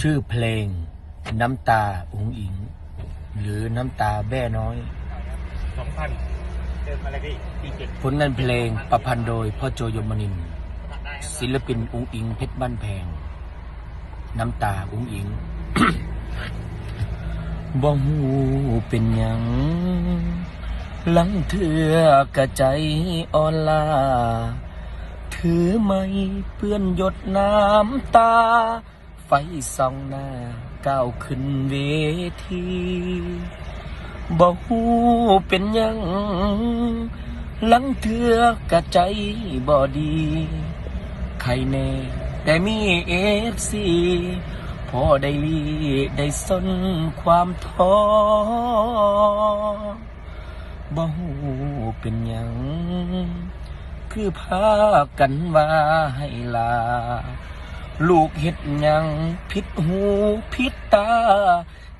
ชื่อเพลงน้ำตาอุ๋งอิง หรือน้ำตาแบ้น้อย สองพันเดินมาเลยพี่สี่เจ็ดผลงานเพลงประพันธ์โดยพ่อโจยมนินทร์ศิลปินอุ๋งอิงเพชรบ้านแพง น้ำตาอุ๋งอิงบ่หูเป็นหยัง หลังเถื่อกระใจอ่อนลา ถือไม่เปื้อนหยดน้ำตา ไฟส่องหน้าก้าวขึ้นเวทีบ่หูเป็นยังหลังเถือกระใจบ่ดี ใครแน่แต่มีเอฟซีพอได้ลีได้สนความท้อบ่หูเป็นยังคือพากันว่าให้ลา ลูกเห็ดยังผิดหูผิดตา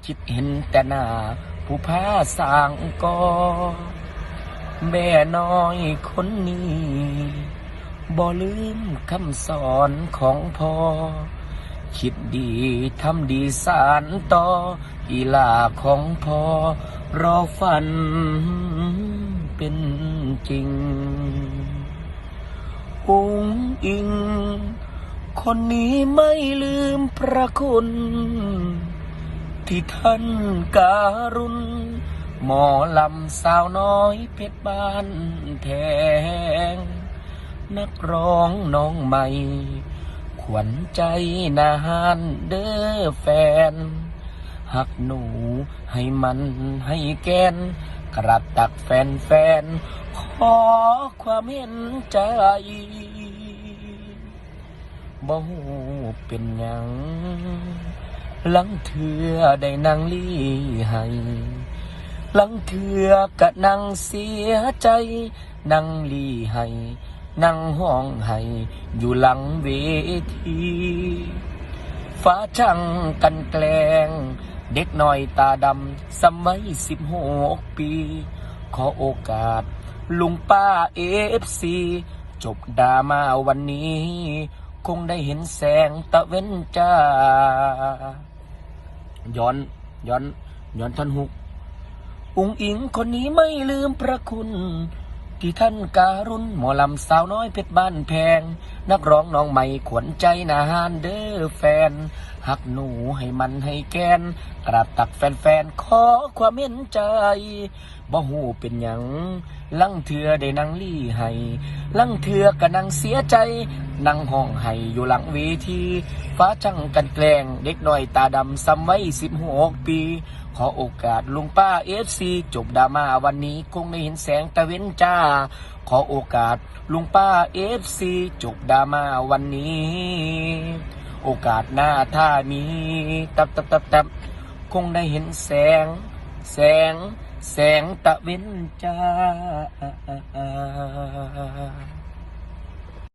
คิดเห็นแต่หน้าผู้พาสร้างก่อแม่น้อยคนนี้บ่ลืมคำสอนของพ่อ คิดดีทำดีสารต่ออีลาของพ่อ รอฝันเป็นจริงองค์อิง คนนี้ไม่ลืมพระคุณ ที่ท่านการุณ หมอลำสาวน้อยเพชรบ้านแทงนักร้องน้องใหม่ ขวัญใจนาฮานเด้อแฟน หักหนูให้มันให้แกน กระตักแฟนแฟน ขอความเห็นใจ บ่ฮู้เป็นหยังหลังเถือได้นางลี่ให้หลังเถือกะนั่งเสียใจนั่งลี่ให้นั่งห้องให้อยู่หลังเวทีฟ้าช่างกันแกล้งเด็กหน้อยตาดำสมัยสิบหกปี ขอโอกาสลุงป้าเอฟซีจบดรามาวันนี้ คงได้เห็นแสงตะเว้นจ้า ย้อน ย้อน ย้อนท่อนฮุก อุ้งอิงคนนี้ไม่ลืมพระคุณ ที่ท่านการุณหมอลำสาวน้อยเพชรบ้านแพง นักร้องน้องใหม่ขวัญใจนาฮานเด้อแฟน หักหนูให้มันให้แกน กระตักแฟนๆ ขอความเห็นใจ บ่หูเป็นหยัง ลังเถือได้นั่งลี่ให้ลังเถือก็นั่งเสียใจนั่งห้องให้อยู่หลังเวที ฟ้าจังกันแกล้งเด็กน้อยตาดำซ้ำไว้สิบหกปี ขอโอกาสลุงป้าเอฟซีจบดราม่าวันนี้คงได้เห็นแสงตะเวนจ้า ขอโอกาสลุงป้าเอฟซีจบดราม่าวันนี้ โอกาสหน้าถ้ามี ตับตับตับตับคงได้เห็นแสง แสง แสงตะเวนจ้า